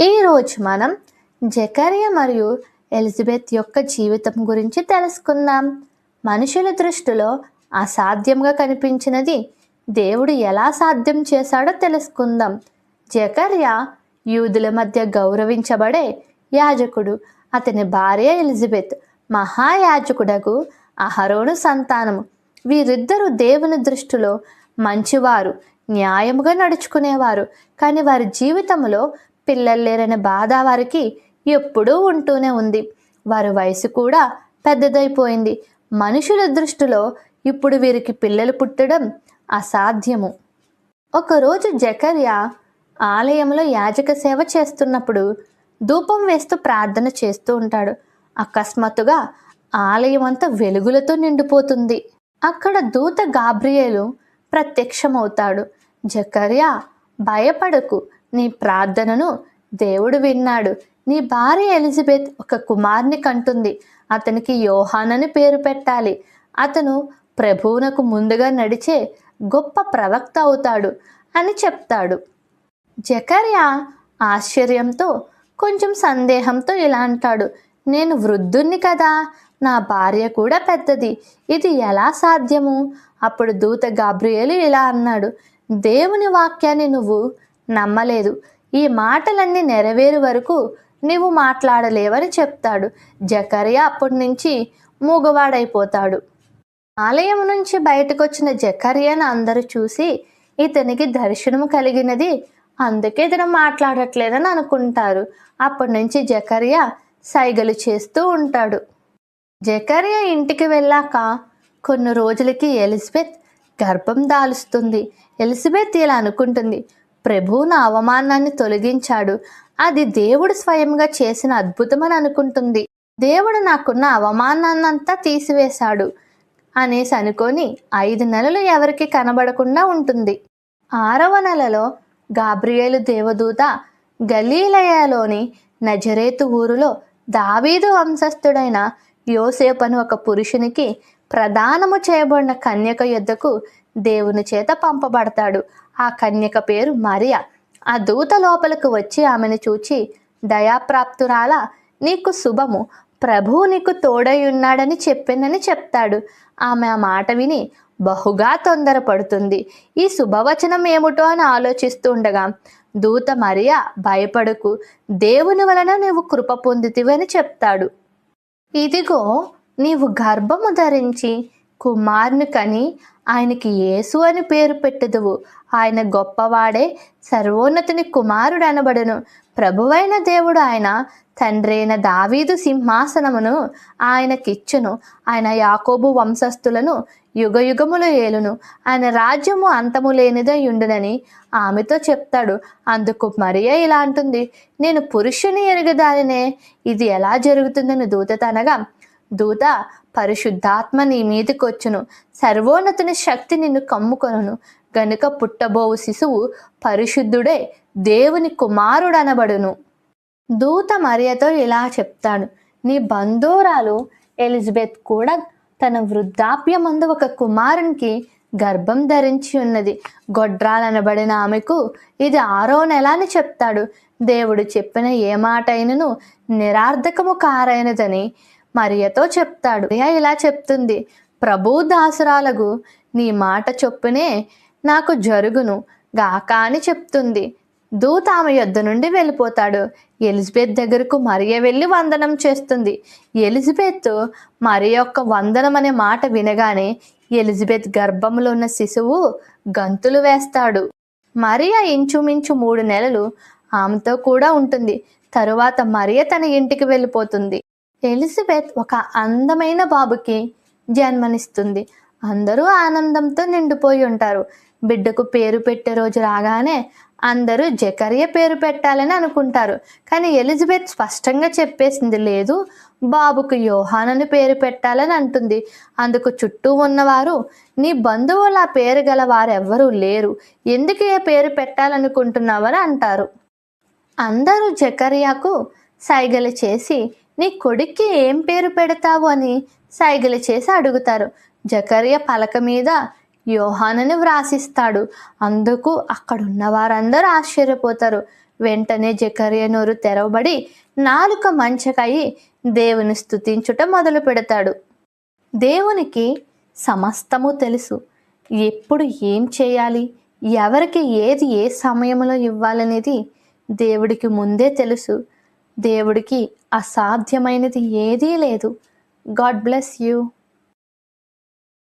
ఈరోజు మనం జకర్య మరియు ఎలిజబెత్ యొక్క జీవితం గురించి తెలుసుకుందాం. మనుషుల దృష్టిలో అసాధ్యంగా కనిపించినది దేవుడు ఎలా సాధ్యం చేశాడో తెలుసుకుందాం. జకర్య యూదుల మధ్య గౌరవించబడే యాజకుడు. అతని భార్య ఎలిజబెత్ మహాయాజకుడకు అహరోను సంతానము. వీరిద్దరూ దేవుని దృష్టిలో మంచివారు న్యాయముగా నడుచుకునేవారు. కానీ వారి జీవితంలో పిల్లలు లేరనే బాధ వారికి ఎప్పుడూ ఉంటూనే ఉంది. వారి వయసు కూడా పెద్దదైపోయింది. మనుషుల దృష్టిలో ఇప్పుడు వీరికి పిల్లలు పుట్టడం అసాధ్యము. ఒకరోజు జకర్య ఆలయంలో యాజక సేవ చేస్తున్నప్పుడు ధూపం వేస్తూ ప్రార్థన చేస్తూ ఉంటాడు. అకస్మాత్తుగా ఆలయం అంతా వెలుగులతో నిండిపోతుంది. అక్కడ దూత గాబ్రియేలు ప్రత్యక్షమవుతాడు. జకర్యా భయపడకు. నీ ప్రార్థనను దేవుడు విన్నాడు. నీ భార్య ఎలిజబెత్ ఒక కుమార్ని కంటుంది. అతనికి యోహానని పేరు పెట్టాలి. అతను ప్రభువునకు ముందుగా నడిచే గొప్ప ప్రవక్త అవుతాడు అని చెప్తాడు. జకర్యా ఆశ్చర్యంతో కొంచెం సందేహంతో ఇలా అంటాడు. నేను వృద్ధుణ్ణి కదా నా భార్య కూడా పెద్దది. ఇది ఎలా సాధ్యము? అప్పుడు దూత గాబ్రియేలు ఇలా అన్నాడు. దేవుని వాక్యాన్ని నువ్వు నమ్మలేదు. ఈ మాటలన్నీ నెరవేరు వరకు నీవు మాట్లాడలేవని చెప్తాడు. జకరియా అప్పటి నుంచి మూగవాడైపోతాడు. ఆలయం నుంచి బయటకొచ్చిన జకరియాను అందరూ చూసి ఇతనికి దర్శనం కలిగినది అందుకే ఇతను మాట్లాడట్లేదని అనుకుంటారు. అప్పటి నుంచి జకరియా సైగలు చేస్తూ ఉంటాడు. జకరియా ఇంటికి వెళ్ళాక కొన్ని రోజులకి ఎలిజబెత్ గర్భం దాలుస్తుంది. ఎలిజబెత్ ఇలా అనుకుంటుంది ప్రభువు నా అవమానాన్ని తొలగించాడు. అది దేవుడు స్వయంగా చేసిన అద్భుతమని అనుకుంటుంది. దేవుడు నాకున్న అవమానాన్నంతా తీసివేశాడు అనేసి అనుకొని ఐదు నెలలు ఎవరికి కనబడకుండా ఉంటుంది. ఆరవ నెలలో గాబ్రియేలు దేవదూత గలీలయలోని నజరేతు ఊరులో దావీదు వంశస్థుడైన యోసేపు అని ఒక పురుషునికి ప్రదానము చేయబడిన కన్యక యొద్దకు దేవుని చేత పంపబడతాడు. ఆ కన్యక పేరు మరియా. ఆ దూత లోపలకు వచ్చి ఆమెను చూచి దయాప్రాప్తురాల నీకు శుభము. ప్రభువు నీకు తోడై ఉన్నాడని చెప్పినని చెప్తాడు. ఆమె ఆ మాట విని బహుగా తొందరపడుతుంది. ఈ శుభవచనం ఏమిటో అని ఆలోచిస్తూ ఉండగా దూత మరియా భయపడకు. దేవుని వలన నీవు కృప పొందితివని చెప్తాడు. ఇదిగో నీవు గర్భము ధరించి కుమారుని కని ఆయనకి యేసు అని పేరు పెట్టదువు. ఆయన గొప్పవాడే సర్వోన్నతుని కుమారుడు అనబడును ప్రభువైన దేవుడు ఆయన తండ్రైన దావీదు సింహాసనమును ఆయనకిచ్చును. ఆయన యాకోబు వంశస్థులను యుగ యుగములు ఏలును. ఆయన రాజ్యము అంతము లేనిదై ఉండునని ఆమెతో చెప్తాడు. అందుకు మరియా ఇలా అంటుంది నేను పురుషుని ఎరుగుదానినే ఇది ఎలా జరుగుతుందని దూతతనగా దూత పరిశుద్ధాత్మ నీ మీదకొచ్చును. సర్వోన్నతుని శక్తి నిన్ను కమ్ముకొనును. గనుక పుట్టబోవు శిశువు పరిశుద్ధుడే దేవుని కుమారుడనబడును. దూత మరియతో ఇలా చెప్తాడు. నీ బంధువురాలు ఎలిజబెత్ కూడా తన వృద్ధాప్యమందు ఒక కుమారునికి గర్భం ధరించి ఉన్నది. గొడ్రాలనబడిన ఆమెకు ఇది ఆరో నెల అని చెప్తాడు. దేవుడు చెప్పిన ఏ మాట అయినను నిరార్థకము కారైనదని మరియతో చెప్తాడు. మరియా ఇలా చెప్తుంది. ప్రభు దాసురాలకు నీ మాట చొప్పునే నాకు జరుగును. గాక అని చెప్తుంది. దూత ఆమె యొద్ద నుండి వెళ్ళిపోతాడు. ఎలిజబెత్ దగ్గరకు మరియ వెళ్ళి వందనం చేస్తుంది. ఎలిజబెత్ మరి యొక్క వందనం అనే మాట వినగానే ఎలిజబెత్ గర్భంలో ఉన్న శిశువు గంతులు వేస్తాడు. మరియ ఇంచుమించు మూడు నెలలు ఆమెతో కూడా ఉంటుంది. తరువాత మరియ తన ఇంటికి వెళ్ళిపోతుంది. ఎలిజబెత్ ఒక అందమైన బాబుకి జన్మనిస్తుంది. అందరూ ఆనందంతో నిండిపోయి ఉంటారు. బిడ్డకు పేరు పెట్టే రోజు రాగానే అందరూ జకర్య పేరు పెట్టాలని అనుకుంటారు. కానీ ఎలిజబెత్ స్పష్టంగా చెప్పేసింది లేదు. బాబుకు యోహానని పేరు పెట్టాలని అంటుంది. అందుకు చుట్టూ ఉన్నవారు నీ బంధువుల పేరు గల వారెవ్వరూ లేరు. ఎందుకు ఏ పేరు పెట్టాలనుకుంటున్నావని అంటారు. అందరూ జకర్యాకు సైగలు చేసి నీ కొడుక్కి ఏం పేరు పెడతావు అని సైగలు చేసి అడుగుతారు. జకర్య పలక మీద యోహానని వ్రాసిస్తాడు. అందుకు అక్కడున్న వారందరూ ఆశ్చర్యపోతారు. వెంటనే జకర్య నోరు తెరవబడి నాలుక మంచకయి దేవుని స్తుతించుట మొదలు పెడతాడు. దేవునికి సమస్తము తెలుసు. ఎప్పుడు ఏం చేయాలి? ఎవరికి ఏది ఏ సమయంలో ఇవ్వాలనేది దేవుడికి ముందే తెలుసు. దేవుడికి అసాధ్యమైనది ఏదీ లేదు. God bless you.